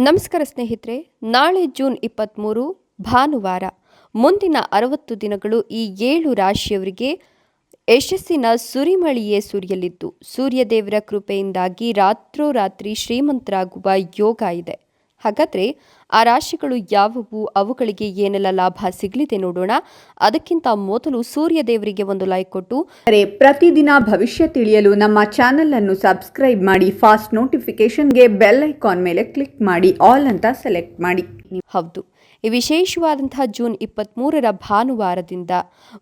ನಮಸ್ಕಾರ ಸ್ನೇಹಿತರೆ, ನಾಳೆ ಜೂನ್ ಇಪ್ಪತ್ತ್ಮೂರು ಭಾನುವಾರ. ಮುಂದಿನ ಅರವತ್ತು ದಿನಗಳು ಈ ಏಳು ರಾಶಿಯವರಿಗೆ ಯಶಸ್ಸಿನ ಸುರಿಮಳಿಯೇ ಸುರಿಯಲಿದ್ದು. ಸೂರ್ಯದೇವರ ಕೃಪೆಯಿಂದಾಗಿ ರಾತ್ರೋರಾತ್ರಿ ಶ್ರೀಮಂತರಾಗುವ ಯೋಗ ಇದೆ. ಹಾಗಾದರೆ ಆ ರಾಶಿಗಳು ಯಾವುವು? ಅವುಗಳಿಗೆ ಏನೆಲ್ಲ ಲಾಭ ಸಿಗಲಿದೆ ನೋಡೋಣ. ಅದಕ್ಕಿಂತ ಮೊದಲು ಸೂರ್ಯ ದೇವರಿಗೆ ಒಂದು ಲೈಕ್ ಕೊಟ್ಟು. ಅರೆ, ಪ್ರತಿದಿನ ಭವಿಷ್ಯ ತಿಳಿಯಲು ನಮ್ಮ ಚಾನೆಲ್ ಅನ್ನು ಸಬ್ಸ್ಕ್ರೈಬ್ ಮಾಡಿ ಫಾಸ್ಟ್ ನೋಟಿಫಿಕೇಶನ್ಗೆ ಬೆಲ್ ಐಕಾನ್ ಮೇಲೆ ಕ್ಲಿಕ್ ಮಾಡಿ ಆಲ್ ಅಂತ ಸೆಲೆಕ್ಟ್ ಮಾಡಿ. ಹೌದು. ಈ ವಿಶೇಷವಾದಂತಹ ಜೂನ್ ಇಪ್ಪತ್ತ್ಮೂರರ ಭಾನುವಾರದಿಂದ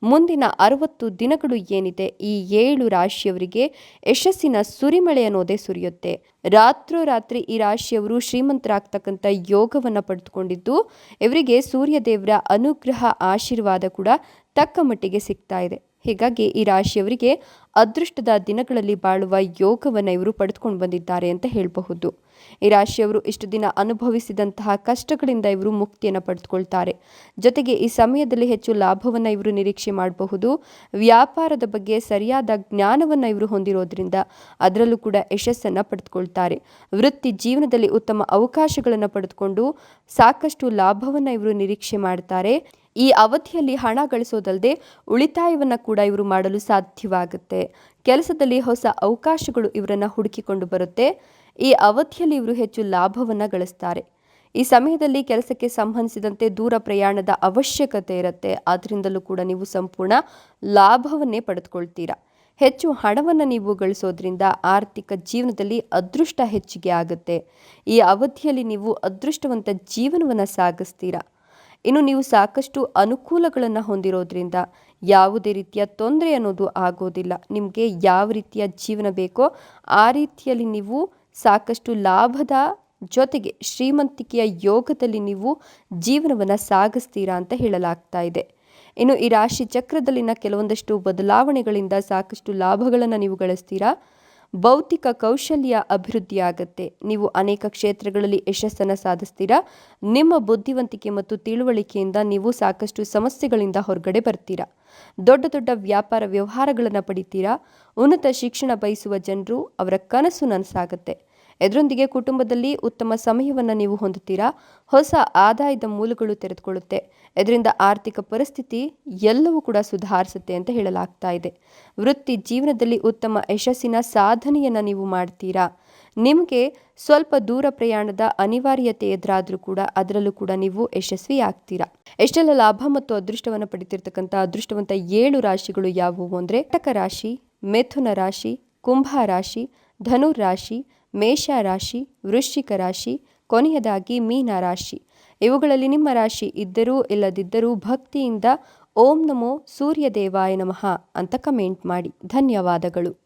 ಮುಂದಿನ ಅರವತ್ತು ದಿನಗಳು ಏನಿದೆ, ಈ ಏಳು ರಾಶಿಯವರಿಗೆ ಯಶಸ್ಸಿನ ಸುರಿಮಳೆ ಅನ್ನೋದೇ ಸುರಿಯುತ್ತೆ. ರಾತ್ರೋರಾತ್ರಿ ಈ ರಾಶಿಯವರು ಶ್ರೀಮಂತರಾಗ್ತಕ್ಕಂಥ ಯೋಗವನ್ನು ಪಡೆದುಕೊಂಡಿದ್ದು, ಇವರಿಗೆ ಸೂರ್ಯದೇವರ ಅನುಗ್ರಹ, ಆಶೀರ್ವಾದ ಕೂಡ ತಕ್ಕ ಮಟ್ಟಿಗೆ ಸಿಗ್ತಾ ಇದೆ. ಹೀಗಾಗಿ ಈ ರಾಶಿಯವರಿಗೆ ಅದೃಷ್ಟದ ದಿನಗಳಲ್ಲಿ ಬಾಳುವ ಯೋಗವನ್ನು ಇವರು ಪಡೆದುಕೊಂಡು ಬಂದಿದ್ದಾರೆ ಅಂತ ಹೇಳಬಹುದು. ಈ ರಾಶಿಯವರು ಇಷ್ಟು ದಿನ ಅನುಭವಿಸಿದಂತಹ ಕಷ್ಟಗಳಿಂದ ಇವರು ಮುಕ್ತಿಯನ್ನು ಪಡೆದುಕೊಳ್ತಾರೆ. ಜೊತೆಗೆ ಈ ಸಮಯದಲ್ಲಿ ಹೆಚ್ಚು ಲಾಭವನ್ನು ಇವರು ನಿರೀಕ್ಷೆ ಮಾಡಬಹುದು. ವ್ಯಾಪಾರದ ಬಗ್ಗೆ ಸರಿಯಾದ ಜ್ಞಾನವನ್ನು ಇವರು ಹೊಂದಿರೋದ್ರಿಂದ ಅದರಲ್ಲೂ ಕೂಡ ಯಶಸ್ಸನ್ನು ಪಡೆದುಕೊಳ್ತಾರೆ. ವೃತ್ತಿ ಜೀವನದಲ್ಲಿ ಉತ್ತಮ ಅವಕಾಶಗಳನ್ನು ಪಡೆದುಕೊಂಡು ಸಾಕಷ್ಟು ಲಾಭವನ್ನು ಇವರು ನಿರೀಕ್ಷೆ ಮಾಡ್ತಾರೆ. ಈ ಅವಧಿಯಲ್ಲಿ ಹಣ ಗಳಿಸೋದಲ್ಲದೆ ಉಳಿತಾಯವನ್ನು ಕೂಡ ಇವರು ಮಾಡಲು ಸಾಧ್ಯವಾಗುತ್ತೆ. ಕೆಲಸದಲ್ಲಿ ಹೊಸ ಅವಕಾಶಗಳು ಇವರನ್ನು ಹುಡುಕಿಕೊಂಡು ಬರುತ್ತೆ. ಈ ಅವಧಿಯಲ್ಲಿ ಇವರು ಹೆಚ್ಚು ಲಾಭವನ್ನು ಗಳಿಸ್ತಾರೆ. ಈ ಸಮಯದಲ್ಲಿ ಕೆಲಸಕ್ಕೆ ಸಂಬಂಧಿಸಿದಂತೆ ದೂರ ಪ್ರಯಾಣದ ಅವಶ್ಯಕತೆ ಇರುತ್ತೆ. ಅದರಿಂದಲೂ ಕೂಡ ನೀವು ಸಂಪೂರ್ಣ ಲಾಭವನ್ನೇ ಪಡೆದುಕೊಳ್ತೀರಾ. ಹೆಚ್ಚು ಹಣವನ್ನು ನೀವು ಗಳಿಸೋದ್ರಿಂದ ಆರ್ಥಿಕ ಜೀವನದಲ್ಲಿ ಅದೃಷ್ಟ ಹೆಚ್ಚಿಗೆ ಆಗುತ್ತೆ. ಈ ಅವಧಿಯಲ್ಲಿ ನೀವು ಅದೃಷ್ಟವಂತ ಜೀವನವನ್ನು ಸಾಗಿಸ್ತೀರಾ. ಇನ್ನು ನೀವು ಸಾಕಷ್ಟು ಅನುಕೂಲಗಳನ್ನು ಹೊಂದಿರೋದ್ರಿಂದ ಯಾವುದೇ ರೀತಿಯ ತೊಂದರೆ ಅನ್ನೋದು ಆಗೋದಿಲ್ಲ. ನಿಮಗೆ ಯಾವ ರೀತಿಯ ಜೀವನ ಬೇಕೋ ಆ ರೀತಿಯಲ್ಲಿ ನೀವು ಸಾಕಷ್ಟು ಲಾಭದ ಜೊತೆಗೆ ಶ್ರೀಮಂತಿಕೆಯ ಯೋಗದಲ್ಲಿ ನೀವು ಜೀವನವನ್ನು ಸಾಗಿಸ್ತೀರಾ ಅಂತ ಹೇಳಲಾಗ್ತಾ ಇದೆ. ಇನ್ನು ಈ ರಾಶಿ ಚಕ್ರದಲ್ಲಿನ ಕೆಲವೊಂದಷ್ಟು ಬದಲಾವಣೆಗಳಿಂದ ಸಾಕಷ್ಟು ಲಾಭಗಳನ್ನು ನೀವು ಗಳಿಸ್ತೀರಾ? ಭೌತಿಕ ಕೌಶಲ್ಯ ಅಭಿವೃದ್ಧಿಯಾಗತ್ತೆ. ನೀವು ಅನೇಕ ಕ್ಷೇತ್ರಗಳಲ್ಲಿ ಯಶಸ್ಸನ್ನು ಸಾಧಿಸ್ತೀರಾ? ನಿಮ್ಮ ಬುದ್ಧಿವಂತಿಕೆ ಮತ್ತು ತಿಳುವಳಿಕೆಯಿಂದ ನೀವು ಸಾಕಷ್ಟು ಸಮಸ್ಯೆಗಳಿಂದ ಹೊರಗಡೆ ಬರ್ತೀರಾ? ದೊಡ್ಡ ದೊಡ್ಡ ವ್ಯಾಪಾರ ವ್ಯವಹಾರಗಳನ್ನು ಪಡಿತೀರಾ? ಉನ್ನತ ಶಿಕ್ಷಣ ಬಯಸುವ ಜನರು ಅವರ ಕನಸು ನನಸಾಗತ್ತೆ. ಇದರೊಂದಿಗೆ ಕುಟುಂಬದಲ್ಲಿ ಉತ್ತಮ ಸಮಯವನ್ನು ನೀವು ಹೊಂದುತ್ತೀರಾ? ಹೊಸ ಆದಾಯದ ಮೂಲಗಳು ತೆರೆದುಕೊಳ್ಳುತ್ತೆ. ಇದರಿಂದ ಆರ್ಥಿಕ ಪರಿಸ್ಥಿತಿ ಎಲ್ಲವೂ ಕೂಡ ಸುಧಾರಿಸುತ್ತೆ ಅಂತ ಹೇಳಲಾಗ್ತಾ ಇದೆ. ವೃತ್ತಿ ಜೀವನದಲ್ಲಿ ಉತ್ತಮ ಯಶಸ್ಸಿನ ಸಾಧನೆಯನ್ನು ನೀವು ಮಾಡ್ತೀರಾ? ನಿಮಗೆ ಸ್ವಲ್ಪ ದೂರ ಪ್ರಯಾಣದ ಅನಿವಾರ್ಯತೆ ಎದುರಾದರೂ ಕೂಡ ಅದರಲ್ಲೂ ಕೂಡ ನೀವು ಯಶಸ್ವಿ ಆಗ್ತೀರಾ ಎಷ್ಟೆಲ್ಲ ಲಾಭ ಮತ್ತು ಅದೃಷ್ಟವನ್ನು ಪಡಿತಿರ್ತಕ್ಕಂಥ ಅದೃಷ್ಟವಂತ ಏಳು ರಾಶಿಗಳು ಯಾವುವು ಅಂದರೆ ಕಟಕ ರಾಶಿ, ಮಿಥುನ ರಾಶಿ, ಕುಂಭ ರಾಶಿ ಧನು ರಾಶಿ ಮೇಷ ರಾಶಿ ವೃಶ್ಚಿಕ ರಾಶಿ, ಕೊನೆಯದಾಗಿ ಮೀನ ರಾಶಿ. ಇವುಗಳಲ್ಲಿ ನಿಮ್ಮ ರಾಶಿ ಇದ್ದರೂ ಇಲ್ಲದಿದ್ದರೂ ಭಕ್ತಿಯಿಂದ ಓಂ ನಮೋ ಸೂರ್ಯದೇವಾಯ ನಮಃ ಅಂತ ಕಮೆಂಟ್ ಮಾಡಿ. ಧನ್ಯವಾದಗಳು.